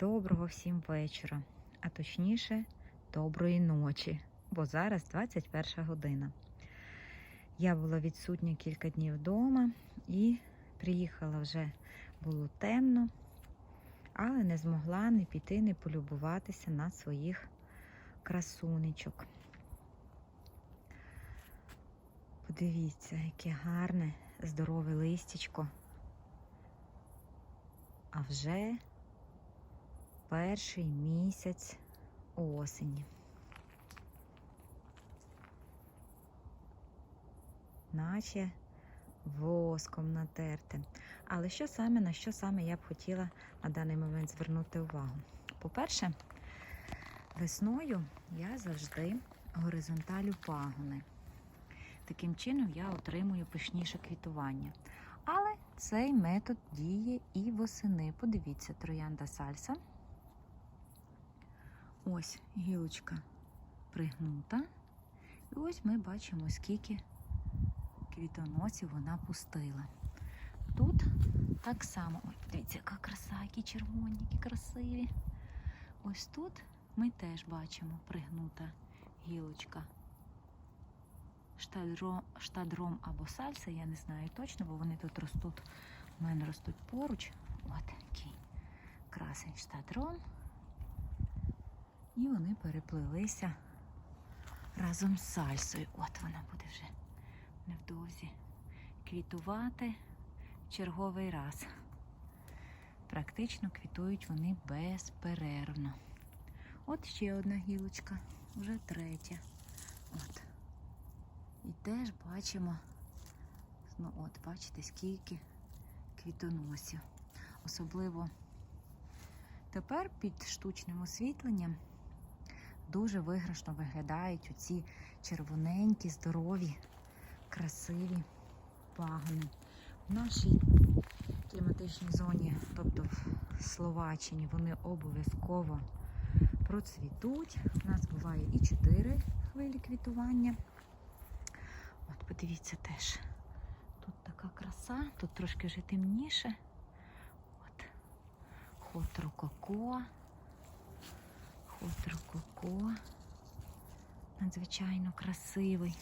Доброго всім вечора, а точніше, доброї ночі, бо зараз 21 година. Я була відсутня кілька днів вдома і приїхала вже було темно, але не змогла не піти, не полюбуватися на своїх красунечок. Подивіться, яке гарне, здорове листячко. А вже перший місяць осені. Наче воском натерте. Але що саме, на що саме я б хотіла на даний момент звернути увагу? По-перше, весною я завжди горизонталю пагони. Таким чином я отримую пишніше квітування. Але цей метод діє і восени. Подивіться, троянда сальса. Ось гілочка пригнута. І ось ми бачимо, скільки квітоносів вона пустила. Тут так само, ой, дивіться, яка краса, які червоні, які красиві. Ось тут ми теж бачимо пригнута гілочка. Штадром, штадром або сальса, я не знаю точно, бо вони тут ростуть, у мене ростуть поруч. От такий красень штадром. І вони переплилися разом з сальсою. От вона буде вже невдовзі квітувати черговий раз. Практично квітують вони безперервно. От ще одна гілочка, вже третя. От. І теж бачимо, ну от, бачите, скільки квітоносів. Особливо тепер під штучним освітленням дуже виграшно виглядають оці червоненькі, здорові, красиві пагони. В нашій кліматичній зоні, тобто в Словаччині, вони обов'язково процвітуть. У нас буває і 4 хвилі квітування. От подивіться теж. Тут така краса, тут трошки вже темніше. От. Хот рококо. Хот рококо. Надзвичайно красивий.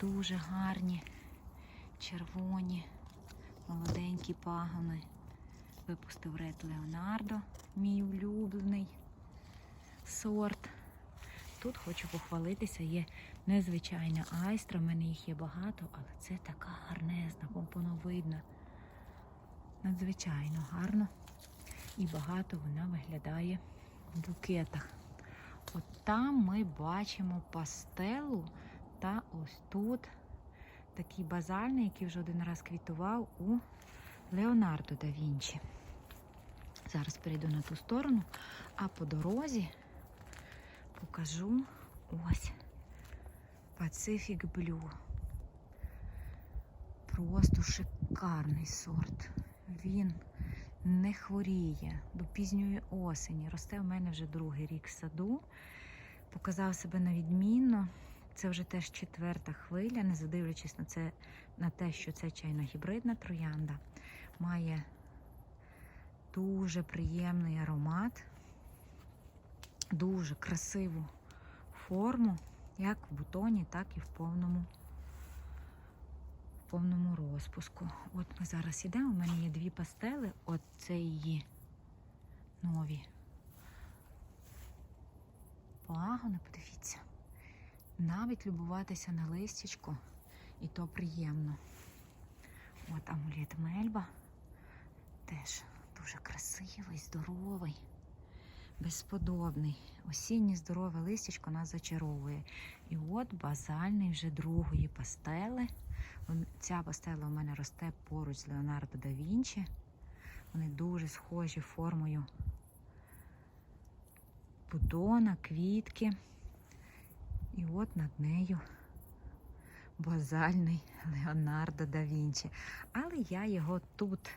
Дуже гарні, червоні, молоденькі пагони. Випустив Ред Леонардо, мій улюблений сорт. Тут хочу похвалитися, є незвичайна айстра, в мене їх є багато, але це така гарнезна, компоновидна. Надзвичайно гарно і багато вона виглядає букетах. От там ми бачимо пастелу та ось тут такий базальний, який вже один раз квітував у Леонардо да Вінчі. Зараз перейду на ту сторону, а по дорозі покажу ось Pacific Blue. Просто шикарний сорт. Він не хворіє до пізньої осені. Росте в мене вже другий рік в саду. Показав себе на відмінно. Це вже теж четверта хвиля, не задивлячись на це, на те, що це чайно-гібридна троянда. Має дуже приємний аромат, дуже красиву форму, як в бутоні, так і в повному, повному розпуску. От ми зараз йдемо, у мене є дві пастели, от це її нові пагони, подивіться. Навіть любуватися на листячку, і то приємно. От амулет Мельба теж дуже красивий, здоровий, безподобний. Осіннє здорове листячко нас зачаровує. І от базальний вже другої пастели. Ця пастела у мене росте поруч з Леонардо да Вінчі. Вони дуже схожі формою бутона, квітки. І от над нею базальний Леонардо да Вінчі. Але я його тут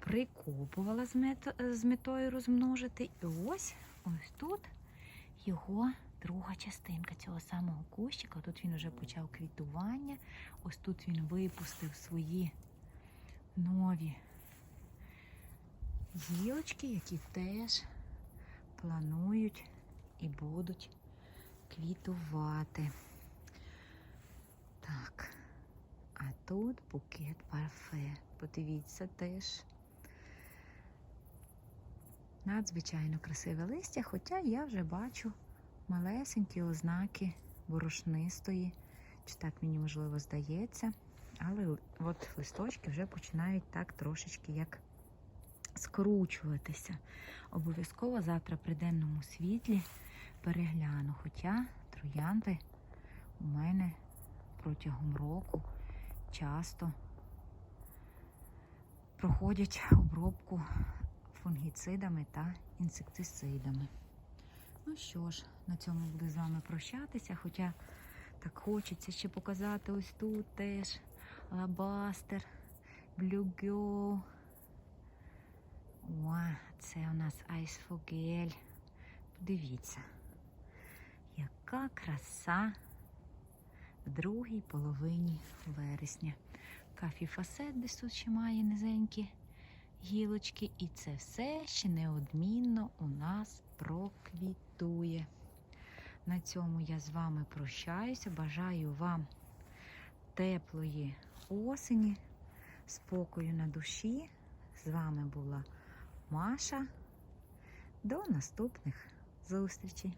прикопувала з, мет... з метою розмножити. І ось ось тут його друга частинка цього самого кущика. Тут він вже почав квітування. Ось тут він випустив свої нові гілочки, які теж планують і будуть квітувати. Так, а тут букет парфе. Подивіться теж. Надзвичайно красиве листя, хоча я вже бачу малесенькі ознаки борошнистої, чи так мені можливо здається. Але от листочки вже починають так трошечки як скручуватися. Обов'язково завтра при денному світлі перегляну. Хоча троянди у мене протягом року часто проходять обробку фунгіцидами та інсектицидами. Ну що ж, на цьому буду з вами прощатися, хоча так хочеться ще показати ось тут теж лабастер, блюгьо. О, це у нас айсфогель. Подивіться, яка краса в другій половині вересня. Кафі фасет десь тут ще має низенькі гілочки, і це все ще неодмінно у нас проквітує. На цьому я з вами прощаюся. Бажаю вам теплої осені, спокою на душі. З вами була Маша. До наступних зустрічей!